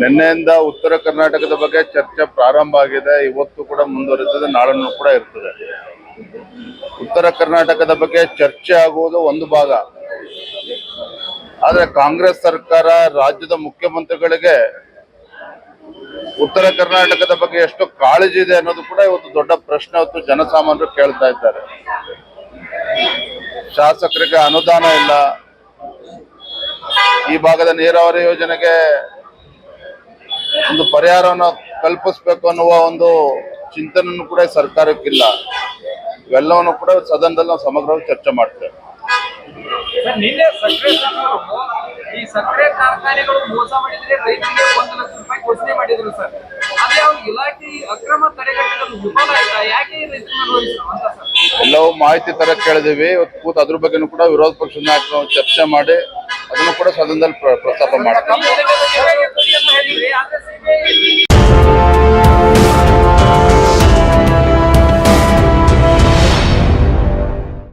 ನಿನ್ನೆಯಿಂದ ಉತ್ತರ ಕರ್ನಾಟಕದ ಬಗ್ಗೆ ಚರ್ಚೆ ಪ್ರಾರಂಭ ಆಗಿದೆ. ಇವತ್ತು ಕೂಡ ಮುಂದುವರಿತದೆ. ನಾಳೆನೂ ಕೂಡ ಇರ್ತದೆ. ಉತ್ತರ ಕರ್ನಾಟಕದ ಬಗ್ಗೆ ಚರ್ಚೆ ಆಗುವುದು ಒಂದು ಭಾಗ. ಆದರೆ ಕಾಂಗ್ರೆಸ್ ಸರ್ಕಾರ ರಾಜ್ಯದ ಮುಖ್ಯಮಂತ್ರಿಗಳಿಗೆ ಉತ್ತರ ಕರ್ನಾಟಕದ ಬಗ್ಗೆ ಎಷ್ಟು ಕಾಳಜಿ ಇದೆ ಅನ್ನೋದು ಕೂಡ ಇವತ್ತು ದೊಡ್ಡ ಪ್ರಶ್ನೆ ಹೊತ್ತು ಜನಸಾಮಾನ್ಯರು ಕೇಳ್ತಾ ಇದ್ದಾರೆ. ಶಾಸಕರಿಗೆ ಅನುದಾನ ಇಲ್ಲ. ಈ ಭಾಗದ ನೀರಾವರಿ ಯೋಜನೆಗೆ ಒಂದು ಪರಿಹಾರವನ್ನು ಕಲ್ಪಿಸ್ಬೇಕು ಅನ್ನುವ ಒಂದು ಚಿಂತನೆಯನ್ನು ಕೂಡ ಸರ್ಕಾರಕ್ಕಿಲ್ಲ. ಇವೆಲ್ಲವನ್ನು ಕೂಡ ಸದನದಲ್ಲಿ ನಾವು ಸಮಗ್ರವಾಗಿ ಚರ್ಚೆ ಮಾಡ್ತೇವೆ. ಸರ್ ನಿನ್ನೆ ಸಕ್ಕರೆ ಸಚಿವರು ಈ ಸಕ್ಕರೆ ಕಾರ್ಖಾನೆಗಳು ಮೋಸ ಮಾಡಿದ್ರೆ ರೈತರಿಗೆ ಒಂದು ಲಕ್ಷ ರೂಪಾಯಿ ಘೋಷಣೆ ಮಾಡಿದ್ರು ಸರ್. ಆದ್ರೆ ಅವ್ರು ಇಲಾಖೆ ಅಕ್ರಮ ತಡೆಗಟ್ಟಲು ವಿಫಲ ಆಯ್ತಾ ಯಾಕೆ ಈ ರೈತರನ್ನ ಅಂತ ಸರ್? ಎಲ್ಲವೂ ಮಾಹಿತಿ ತರ ಕೇಳಿದೀವಿ. ಇವತ್ತು ಕೂತು ಅದ್ರ ಬಗ್ಗೆನೂ ಕೂಡ ವಿರೋಧ ಪಕ್ಷದ ನಾಯಕರು ಚರ್ಚೆ ಮಾಡಿ ಅದನ್ನು ಕೂಡ ಸದನದಲ್ಲಿ ಪ್ರ- ಪ್ರಸ್ತಾಪ ಜೊತೆಗೆ Hey.